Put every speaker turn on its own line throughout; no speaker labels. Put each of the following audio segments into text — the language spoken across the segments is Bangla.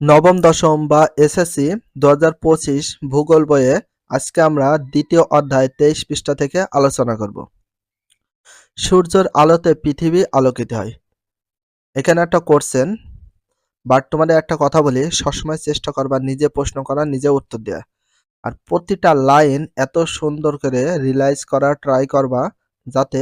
নবম, দশম বা এসএসসি দু হাজার পঁচিশ ভূগোল বইয়ে আজকে আমরা দ্বিতীয় অধ্যায় তেইশ পৃষ্ঠা থেকে আলোচনা করব। সূর্যের আলোতে পৃথিবী আলোকিত হয়। এখানে একটা কোশ্চেন বাট তোমাদের একটা কথা বলি, সবসময় চেষ্টা করবা নিজে প্রশ্ন করা, নিজে উত্তর দেওয়া আর প্রতিটা লাইন এত সুন্দর করে রিলাইজ করা ট্রাই করবা যাতে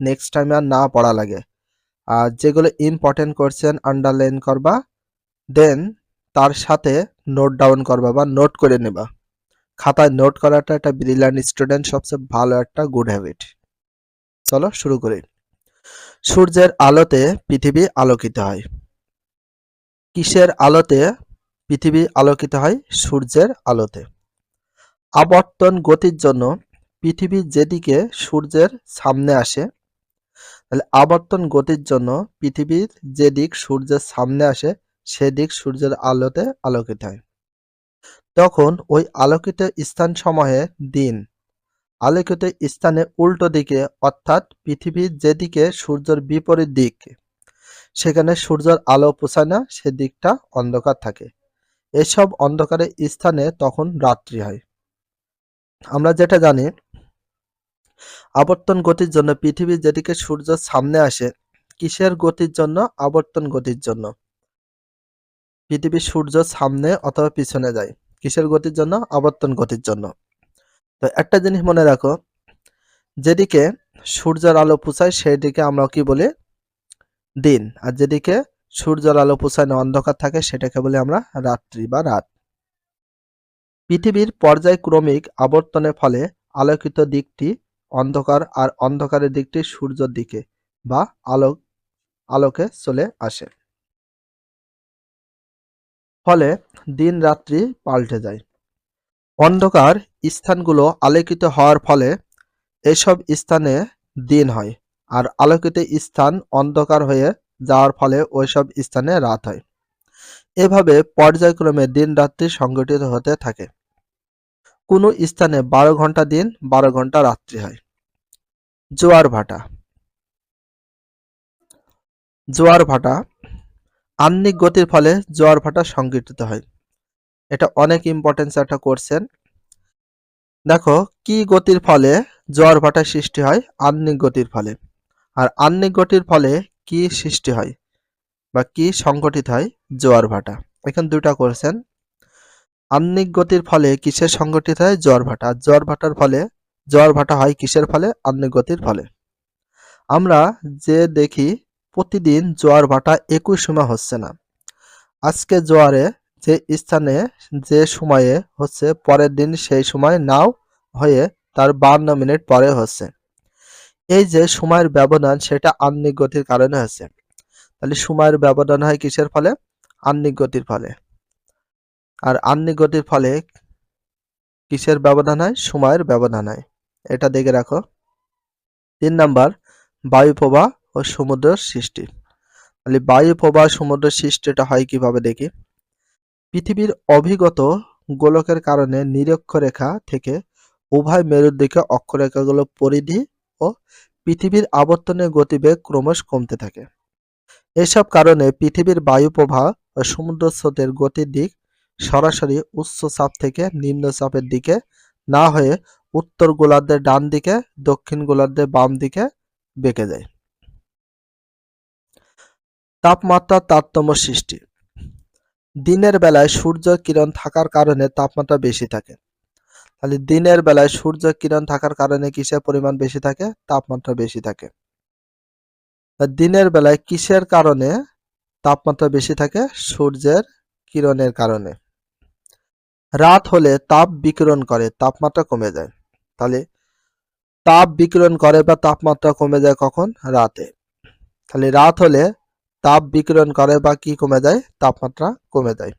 নেক্সট টাইম আর না পড়া লাগে। আর যেগুলো ইম্পর্টেন্ট কোশ্চেন আন্ডারলাইন করবা দেন তার সাথে নোট ডাউন করবা বা নোট করে নেবা। খাতায় নোট করাটা একটা ব্রিলিয়ান্ট স্টুডেন্ট সবচেয়ে ভালো একটা গুড হ্যাবিট চলো শুরু করি। সূর্যের আলোতে পৃথিবী আলোকিত হয়। কিসের আলোতে পৃথিবী আলোকিত হয়? সূর্যের আলোতে। আবর্তন গতির জন্য পৃথিবী যেদিকে সূর্যের সামনে আসে, তাহলে আবর্তন গতির জন্য পৃথিবীর যেদিক সূর্যের সামনে আসে সেদিক সূর্যের আলোতে আলোকিত হয়। তখন ওই আলোকিত স্থান সমূহে দিন, আলোকিত স্থানে উল্টো দিকে, অর্থাৎ পৃথিবীর যেদিকে সূর্যের বিপরীত দিক, সেখানে সূর্যের আলো পৌঁছায় না, সেদিকটা অন্ধকার থাকে। এসব অন্ধকারের স্থানে তখন রাত্রি হয়। আমরা যেটা জানি, আবর্তন গতির জন্য পৃথিবীর যেদিকে সূর্য সামনে আসে, কিসের গতির জন্য? আবর্তন গতির জন্য। পৃথিবীর সূর্য সামনে অথবা পিছনে যায়। কিসের গতির জন্য? আবর্তন গতির জন্য। তো একটা জিনিস মনে রাখো, যেদিকে সূর্যের আলো পুষায় সেই দিকে আমরা কি বলি? দিন। আর যেদিকে সূর্যের আলো পুষায় না, অন্ধকার থাকে, সেটাকে বলি আমরা রাত্রি বা রাত। পৃথিবীর পর্যায়ক্রমিক আবর্তনের ফলে আলোকিত দিকটি অন্ধকার আর অন্ধকারের দিকটি সূর্যের দিকে বা আলোক আলোকে চলে আসে। ফলে দিন রাত্রি পাল্টে যায়। অন্ধকার স্থানগুলো আলোকিত হওয়ার ফলে এসব স্থানে দিন হয় আর আলোকিত স্থান অন্ধকার হয়ে যাওয়ার ফলে ওইসব স্থানে রাত হয়। এভাবে পর্যায়ক্রমে দিন রাত্রি সংগঠিত হতে থাকে। কোনো স্থানে বারো ঘণ্টা দিন, বারো ঘণ্টা রাত্রি হয়। জোয়ার ভাটা। জোয়ার ভাটা আহ্নিক গতির ফলে জোয়ার ভাটা সংঘটিত হয়। এটা অনেক ইম্পর্টেন্স একটা করছেন দেখো, কি গতির ফলে জোয়ার ভাটা সৃষ্টি হয়? আহ্নিক গতির ফলে। আর আহ্নিক গতির ফলে কি সৃষ্টি হয়? বা কি সংগঠিত হয়? জোয়ার ভাটা। এখানে দুটা করছেন আহ্নিক গতির ফলে কিসের সংগঠিত হয়? জোয়ার ভাটা। জোয়ার ভাটার ফলে জোয়ার ভাটা হয় কিসের ফলে? আহ্নিক গতির ফলে। আমরা যে দেখি প্রতিদিন জোয়ার ভাটা একই সময় হচ্ছে না। আজকে জোয়ারে যে স্থানে, যে সময়ে হচ্ছে, পরের দিন সেই সময় নাও হয়ে তার বান্ন মিনিট পরে হচ্ছে। এই যে সময়ের ব্যবধান, সেটা আহ্নিক গতির কারণে হচ্ছে। তাহলে সময়ের ব্যবধান হয় কিসের ফলে? আহ্নিক গতির ফলে। আর আহ্নিক গতির ফলে কিসের ব্যবধান হয়? সময়ের ব্যবধান হয়। এটা দেখে রাখো। তিন নাম্বার, বায়ু প্রবাহ ও সমুদ্রের সৃষ্টি। তাহলে বায়ু প্রবাহ সমুদ্রের সৃষ্টিটা হয় কীভাবে দেখি? পৃথিবীর অভিগত গোলকের কারণে নিরক্ষরেখা থেকে উভয় মেরুর দিকে অক্ষরেখাগুলো পরিধি ও পৃথিবীর আবর্তনের গতিবেগ ক্রমশ কমতে থাকে। এসব কারণে পৃথিবীর বায়ু প্রবাহ ও সমুদ্র স্রোতের গতির দিক সরাসরি উচ্চ চাপ থেকে নিম্ন চাপের দিকে না হয়ে উত্তর গোলার্ধের ডান দিকে, দক্ষিণ গোলার্ধের বাম দিকে বেঁকে যায়। তাপমাত্রার তারতম্য সৃষ্টি। দিনের বেলায় সূর্য কিরণ থাকার কারণে তাপমাত্রা বেশি থাকে। তাহলে দিনের বেলায় সূর্য কিরণ থাকার কারণে কিসের পরিমাণ বেশি থাকে? তাপমাত্রা বেশি থাকে। দিনের বেলায় কিসের কারণে তাপমাত্রা বেশি থাকে? সূর্যের কিরণের কারণে। রাত হলে তাপ বিকিরণ করে, তাপমাত্রা কমে যায়। তাহলে তাপ বিকিরণ করে বা তাপমাত্রা কমে যায় কখন? রাতে। তাহলে রাত হলে তাপ বিকিরণ করে বা কি কমে যায়? তাপমাত্রা কমে যায়।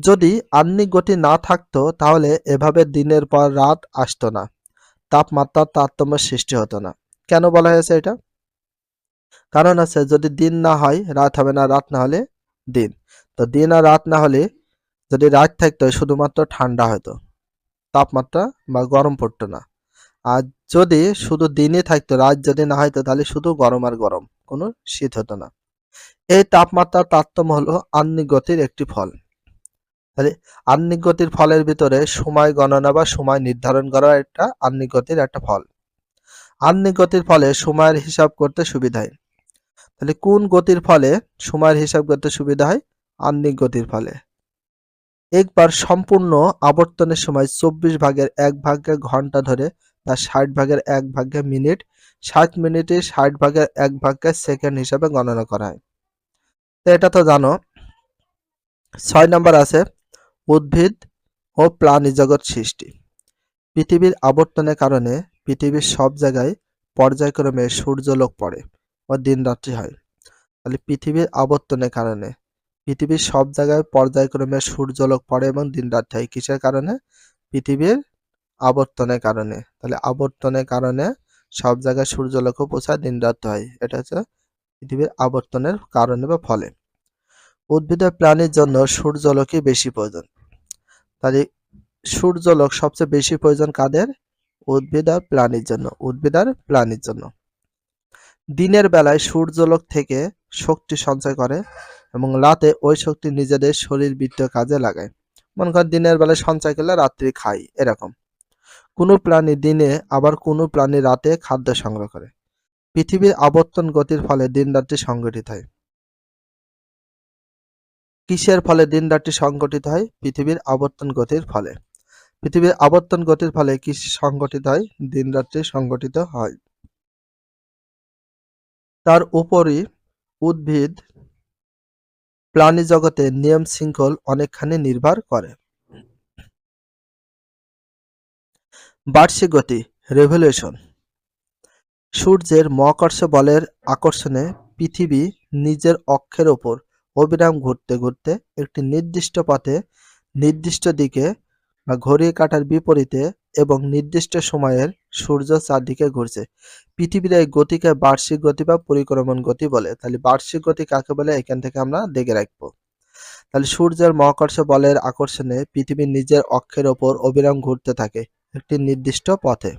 যদি আহ্নিক গতি না থাকতো, তাহলে এভাবে দিনের পর রাত আসতো না। তাপমাত্রার তারতম্য সৃষ্টি হতো না। কেন বলা হয়েছে এটা? কারণ আছে, যদি দিন না হয়, রাত হবে না, রাত না হলে দিন। তো দিন আর রাত না হলে যদি রাত থাকতো, শুধুমাত্র ঠান্ডা হতো। তাপমাত্রা বা গরম পড়তো না। আর যদি শুধু দিনই থাকতো, রাত যদি না হয়তো, তাহলে শুধু গরম আর গরম। কোনো শীত হতো না। এই তাপমাত্রার তারতম্য হলো আহ্নিক গতির একটি ফল। তাহলে আহ্নিক গতির ফলের ভিতরে সময় গণনা বা সময় নির্ধারণ করা একটা আহ্নিক গতির একটা ফল। আহ্নিক গতির ফলে সময়ের হিসাব করতে সুবিধা হয়। তাহলে কোন গতির ফলে সময়ের হিসাব করতে সুবিধা হয়? আহ্নিক গতির ফলে। একবার সম্পূর্ণ আবর্তনের সময় চব্বিশ ভাগের এক ভাগে ঘণ্টা ধরে তার ষাট ভাগের এক ভাগে মিনিট, ষাট মিনিটে ষাট ভাগের এক ভাগে সেকেন্ড হিসাবে গণনা করা হয়। এটা তো জানো। ছয় নম্বর আছে, উদ্ভিদ ও প্রাণী জগৎ সৃষ্টি। পৃথিবীর আবর্তনের কারণে পৃথিবীর সব জায়গায় পর্যায়ক্রমে সূর্যলোক পড়ে ও দিন রাত্রি হয়। তাহলে পৃথিবীর আবর্তনের কারণে, পৃথিবীর সব জায়গায় পর্যায়ক্রমে সূর্যলোক পড়ে এবং দিন রাত্রি হয়। কিসের কারণে? পৃথিবীর আবর্তনের কারণে। তাহলে আবর্তনের কারণে সব জায়গায় সূর্যলোকও পৌঁছায় দিন রাত্রি হয়। এটা হচ্ছে পৃথিবীর আবর্তনের কারণে বা ফলে। উদ্ভিদ ও প্রাণীর জন্য সূর্যলোকই বেশি প্রয়োজন। তাহলে সূর্যলোক সবচেয়ে বেশি প্রয়োজন কাদের? উদ্ভিদ আর প্রাণীর জন্য, উদ্ভিদ আর প্রাণীর জন্য। দিনের বেলায় সূর্যলোক থেকে শক্তি সঞ্চয় করে এবং রাতে ওই শক্তি নিজেদের শরীর বৃত্ত কাজে লাগায়। মনে কর দিনের বেলায় সঞ্চয় করলে রাত্রি খাই এরকম। কোনো প্রাণী দিনে আবার কোনো প্রাণী রাতে খাদ্য সংগ্রহ করে। পৃথিবীর আবর্তন গতির ফলে দিন রাত্রি সংগঠিত হয়। কিসের ফলে দিন রাত্রি সংগঠিত হয়? পৃথিবীর আবর্তন গতির ফলে। পৃথিবীর আবর্তন গতির ফলে কি সংগঠিত হয়? দিন রাত্রি সংগঠিত হয়। তার উপরই উদ্ভিদ, প্রাণী জগতে নিয়ম শৃঙ্খল অনেকখানি নির্ভর করে। বার্ষিক গতি রেভলিউশন সূর্যের মহাকর্ষ বলের আকর্ষণে পৃথিবী নিজের অক্ষের ওপর অবিরাম ঘুরতে ঘুরতে একটি নির্দিষ্ট পথে, নির্দিষ্ট দিকে বা ঘড়ির কাটার বিপরীতে এবং নির্দিষ্ট সময়ের সূর্য চারদিকে ঘুরছে। পৃথিবীর এই গতিকে বার্ষিক গতি বা পরিক্রমণ গতি বলে। তাহলে বার্ষিক গতি কাকে বলে? এখান থেকে আমরা দেখে রাখব। তাহলে সূর্যের মহাকর্ষ বলের আকর্ষণে পৃথিবী নিজের অক্ষের ওপর অবিরাম ঘুরতে থাকে একটি নির্দিষ্ট পথে।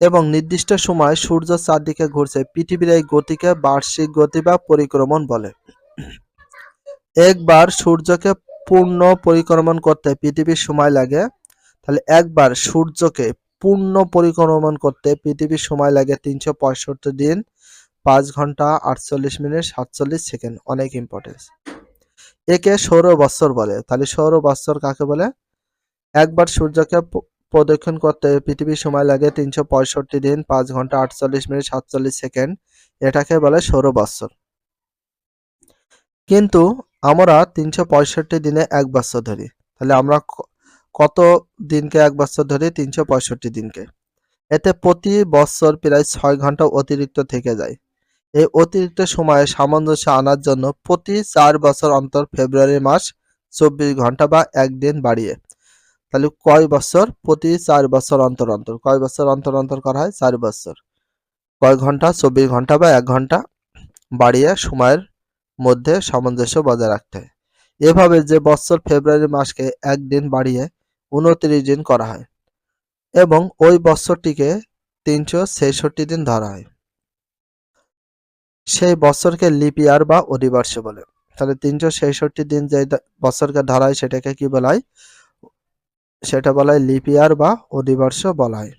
এবং নির্দিষ্ট সময় সূর্য চারদিকে ঘুরছে। পৃথিবীর এই গতিকে বার্ষিক গতি বা পরিক্রমণ বলে। একবার সূর্যকে পূর্ণ পরিক্রমণ করতে পৃথিবীর সময় লাগে, তাহলে একবার সূর্যকে পূর্ণ পরিক্রমণ করতে পৃথিবীর সময় লাগে তিনশো পঁয়ষট্টি দিন, পাঁচ ঘণ্টা আটচল্লিশ মিনিট সাতচল্লিশ সেকেন্ড, অনেক ইম্পর্টেন্স একে সৌর বৎসর বলে। তাহলে সৌর বৎসর কাকে বলে? একবার সূর্যকে প্রদক্ষিণ করতে পৃথিবীর সময় লাগে তিনশো পঁয়ষট্টি দিন, পাঁচ ঘণ্টা আটচল্লিশ মিনিট সাতচল্লিশ সেকেন্ড। এটাকে বলে সৌর বৎসর কিন্তু আমরা তিনশো পঁয়ষট্টি দিনে এক বছর ধরি। তাহলে আমরা কত দিনকে এক বছর ধরি? তিনশো পঁয়ষট্টি দিনকে। এতে প্রতি বছর প্রায় ছয় ঘণ্টা অতিরিক্ত থেকে যায়। এই অতিরিক্ত সময়ে সামঞ্জস্য আনার জন্য প্রতি চার বছর অন্তর ফেব্রুয়ারি মাস চব্বিশ ঘণ্টা বা একদিন বাড়িয়ে। তাহলে কয় বছর? প্রতি চার বছর অন্তর অন্তর। কয় বছর অন্তর অন্তর করা হয়? চার বছর। কয় ঘণ্টা? চব্বিশ ঘণ্টা বা এক ঘণ্টা বাড়িয়ে সময়ের মধ্যে সামঞ্জস্য বজায় রাখতে হয়। এভাবে যে বছর ফেব্রুয়ারি মাসকে একদিন বাড়িয়ে উনত্রিশ দিন করা হয় এবং ওই বছরটিকে তিনশো ছেষট্টি দিন ধরা হয়। সেই বছরকে লিপ ইয়ার বা অধিবর্ষ বলে। তাহলে তিনশো ছেষট্টি দিন যে বছরকে ধরা হয় সেটাকে কি বলা হয়? সেটা বলা হয় লিপ ইয়ার বা অধিবর্ষ বলা হয়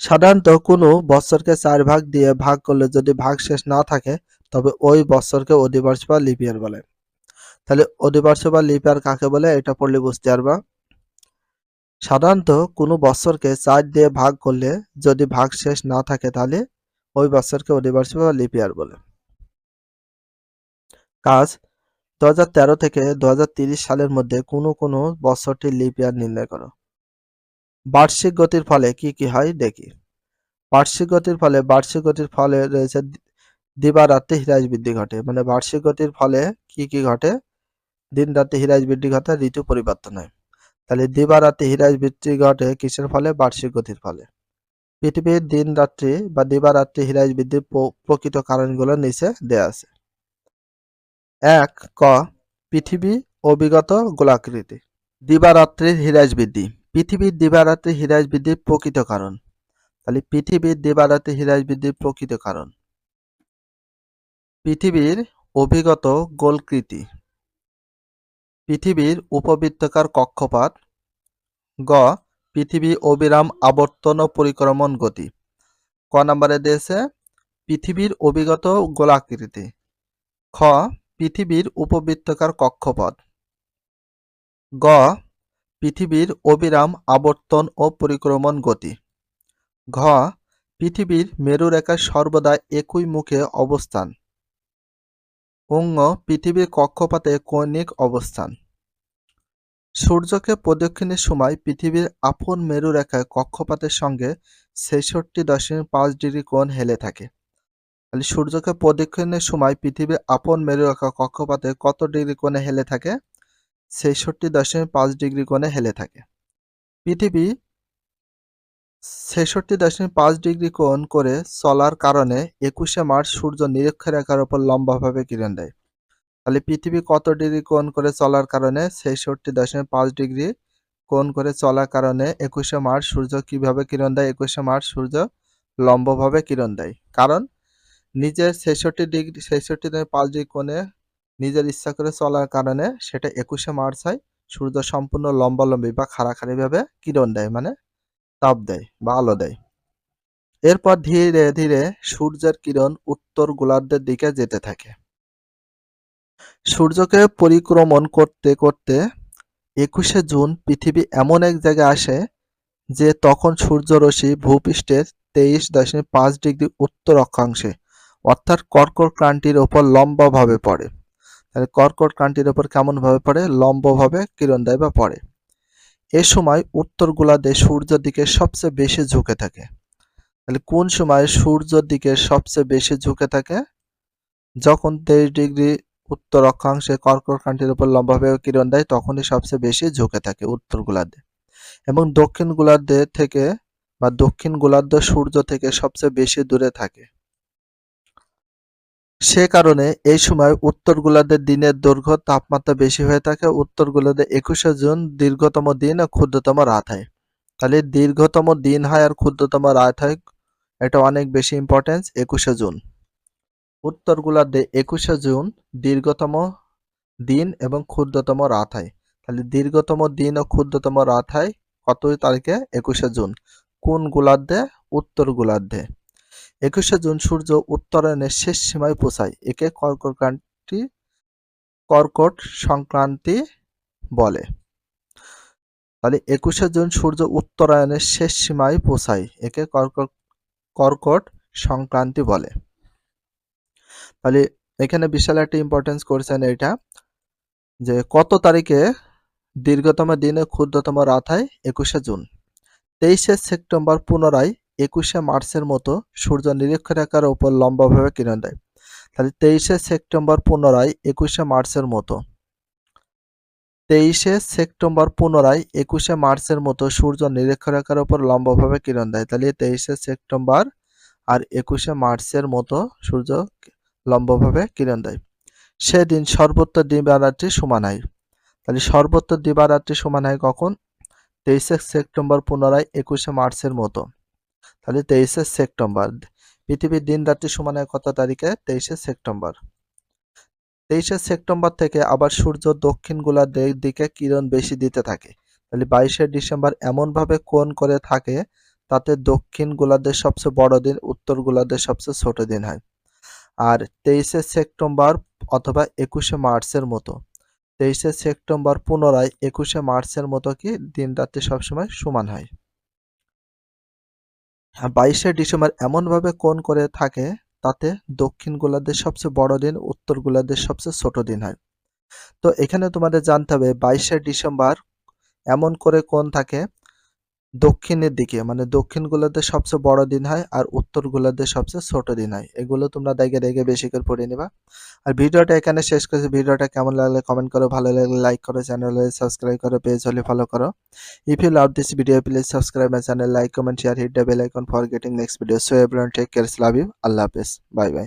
সাধারণত কোনো বছরকে চার ভাগ দিয়ে ভাগ করলে যদি ভাগ শেষ না থাকে, তবে ওই বছরকে অধিবর্ষ বা লিপ ইয়ার বলে। তাহলে অধিবর্ষ বা লিপ ইয়ার কাকে বলে? এটা পড়লে বুঝতে পারবা। সাধারণত কোনো বছরকে চার দিয়ে ভাগ করলে যদি ভাগ শেষ না থাকে, তাহলে ওই বছরকে অধিবর্ষ বা লিপিয়ার বলে। কাজ দু হাজার তেরো থেকে দু সালের মধ্যে কোনো কোনো বছরটি লিপ ইয়ার নির্ণয় করো। বার্ষিক গতির ফলে কি কি হয় দেখি। বার্ষিক গতির ফলে, বার্ষিক গতির ফলে রয়েছে দিবারাত্রি হিরাজ বৃদ্ধি ঘটে। মানে বার্ষিক গতির ফলে কি কি ঘটে? দিন রাতে হিরাজ বৃদ্ধি ঘটে, ঋতু পরিবর্তন হয়। তাহলে দিবারাত্রি হিরাজ বৃদ্ধি ঘটে কিসের ফলে? বার্ষিক গতির ফলে। পৃথিবীর দিন রাত্রি বা দিবারাত্রি হিরাজ বৃদ্ধির প্রকৃত কারণগুলো নিচে দেয়া আছে। এক ক, পৃথিবী অবিগত গোলাকৃতি। দিবারাত্রির হিরাজ বৃদ্ধি পৃথিবীর দিবারাত্রি হিরাজ বৃদ্ধির প্রকৃত কারণ। তাহলে পৃথিবীর দিবারাত্রি হিরাজ বৃদ্ধির প্রকৃত কারণ। পৃথিবীর অভিগত গোলকৃতি। পৃথিবীর উপবৃত্তকার কক্ষপাত। গ, পৃথিবী অবিরাম আবর্তন ও পরিক্রমণ গতি। ক নম্বরে দিয়েছে পৃথিবীর অভিগত গোলাকৃতি। খ পৃথিবীর উপবৃত্তকার কক্ষপথ। গ, পৃথিবীর অবিরাম আবর্তন ও পরিক্রমণ গতি। ঘ, পৃথিবীর মেরুরেখার সর্বদা একই মুখে অবস্থান। অঙ্গ পৃথিবীর কক্ষপথে কৌণিক অবস্থান। সূর্যকে প্রদক্ষিণের সময় পৃথিবীর আপন মেরুরেখায় কক্ষপথের সঙ্গে ছেষট্টি দশমিক পাঁচ ডিগ্রি কোণ হেলে থাকে। তাহলে সূর্যকে প্রদক্ষিণের সময় পৃথিবীর আপন মেরুরেখা কক্ষপথে কত ডিগ্রি কোণে হেলে থাকে? ছেষট্টি দশমিক পাঁচ ডিগ্রি কোণে হেলে থাকে। পৃথিবী ছেষট্টি দশমিক পাঁচ ডিগ্রি কোণ করে চলার কারণে একুশে মার্চ সূর্য নিরক্ষ নিরক্ষরেখার উপর লম্বাভাবে কিরণ দেয়। তাহলে পৃথিবী কত ডিগ্রি কোণ করে চলার কারণে ছেষট্টি দশমিক পাঁচ ডিগ্রি কোণ করে চলার কারণে একুশে মার্চ সূর্য কীভাবে কিরণ দেয়? একুশে মার্চ সূর্য লম্বভাবে কিরণ দেয়। কারণ নিজের ছেষট্টি ডিগ্রি, ছেষট্টি দশমিক পাঁচ কোণে নিজের ইচ্ছা করে চলার কারণে সেটা একুশে মার্চ হয়, সূর্য সম্পূর্ণ লম্বালম্বি বা খাড়াখাড়িভাবে কিরণ দেয় মানে তাপ দেয় বা আলো দেয়। এরপর ধীরে ধীরে সূর্যের কিরণ উত্তর গোলার্ধের দিকে যেতে থাকে। সূর্যকে পরিক্রমণ করতে করতে একুশে জুন পৃথিবী এমন এক জায়গায় আসে যে তখন সূর্যরশ্মি ভূপৃষ্ঠের তেইশ দশমিক পাঁচ ডিগ্রি উত্তর অক্ষাংশে অর্থাৎ কর্কট ক্রান্তির ওপর লম্বভাবে পড়ে। তাহলে কর্কট ক্রান্তির ওপর কেমনভাবে পড়ে? লম্বভাবে কিরণ দেয় বা পড়ে। এ সময় উত্তর গোলার্ধে সূর্যের দিকে সবচেয়ে বেশি ঝুঁকে থাকে। তাহলে কোন সময় সূর্যের দিকে সবচেয়ে বেশি ঝুঁকে থাকে? যখন তেইশ ডিগ্রি উত্তর অক্ষাংশে কর্কট ক্রান্তির উপর লম্বাভাবে কিরণ দেয় তখনই সবচেয়ে বেশি ঝুঁকে থাকে উত্তর গোলার্ধে। এবং দক্ষিণ গোলার্ধে থেকে বা দক্ষিণ গোলার্ধ সূর্য থেকে সবচেয়ে বেশি দূরে থাকে। সে কারণে এই সময় উত্তর গোলার্ধের দিনের দৈর্ঘ্য, তাপমাত্রা বেশি হয়ে থাকে। উত্তর গোলার্ধে একুশে জুন দীর্ঘতম দিন ও ক্ষুদ্রতম রাত হয়। তাহলে দীর্ঘতম দিন হয় আর ক্ষুদ্রতম রাত হয়, এটা অনেক বেশি ইম্পর্টেন্স একুশে জুন। উত্তর গোলার্ধে একুশে জুন দীর্ঘতম দিন এবং ক্ষুদ্রতম রাত হয়। তাহলে দীর্ঘতম দিন ও ক্ষুদ্রতম রাত হয় কত তারিখে? একুশে জুন। কোন গোলার্ধে উত্তর গোলার্ধে একুশে জুন সূর্য উত্তরায়ণের শেষ সীমায় পৌঁছায়। একে কর্কটক্রান্তি, কর্কট সংক্রান্তি বলে। তাহলে একুশে জুন সূর্য উত্তরায়ণের শেষ সীমায় পৌঁছায়, একে কর্কট কর্কট সংক্রান্তি বলে। তাহলে এখানে বিশাল একটা ইম্পর্টেন্স করছেন এটা, যে কত তারিখে দীর্ঘতম দিনে ক্ষুদ্রতম রাত হয়? একুশে জুন। তেইশে সেপ্টেম্বর পুনরায় একুশে মার্চের মতো সূর্য নিরক্ষরেখার ওপর লম্বাভাবে কিরণ দেয়। তাহলে তেইশে সেপ্টেম্বর পুনরায় একুশে মার্চের মতো। তেইশে সেপ্টেম্বর পুনরায় একুশে মার্চের মতো সূর্য নিরক্ষরেখার ওপর লম্বাভাবে কিরণ দেয়। তাহলে তেইশে সেপ্টেম্বর আর একুশে মার্চের মতো সূর্য লম্বভাবে কিরণ দেয়। সেদিন সর্বত্র দিবারাত্রি সমান হয়। তাহলে সর্বত্র দিবারাত্রি সমান হয় কখন? তেইশে সেপ্টেম্বর পুনরায় একুশে মার্চের মতো। তাহলে তেইশে সেপ্টেম্বর। পৃথিবীর দিন রাত্রি সমান কত তারিখে? তেইশে সেপ্টেম্বর। তেইশে সেপ্টেম্বর থেকে আবার সূর্য দক্ষিণ গোলার্ধের দিকে কিরণ বেশি দিতে থাকে। তাহলে বাইশে ডিসেম্বর এমনভাবে কোণ করে থাকে, তাতে দক্ষিণ গোলার্ধের সবচেয়ে বড় দিন, উত্তর গোলার্ধের সবচেয়ে ছোট দিন হয়। আর তেইশে সেপ্টেম্বর অথবা একুশে মার্চের মতো। তেইশে সেপ্টেম্বর পুনরায় একুশে মার্চের মতো কি দিন রাত্রি সবসময় সমান হয়। বাইশে ডিসেম্বর এমনভাবে কোন করে থাকে তাতে দক্ষিণ গোলার্ধের সবচেয়ে বড় দিন, উত্তর গোলার্ধের সবচেয়ে ছোট দিন হয়। তো এখানে তোমাদের জানতে হবে, বাইশে ডিসেম্বর এমন করে কোন থাকে দক্ষিণের দিকে মানে দক্ষিণ গোলার্ধের সবচেয়ে বড় দিন হয় আর উত্তর গোলার্ধের সবচেয়ে ছোট দিন হয়। এগুলো তোমরা দেখে দেখে বেশি করে পড়ে নিবা। আর ভিডিওটা এখানে শেষ করেছি। ভিডিওটা কেমন লাগলে কমেন্ট করো। ভালো লাগলে লাইক করো চ্যানেলে সাবস্ক্রাইব করো পেজ হলে ফলো করো। If you love this video please subscribe my channel like comment share hit the bell icon for getting next video so everyone take care love you আল্লাহ হাফেজ। Bye bye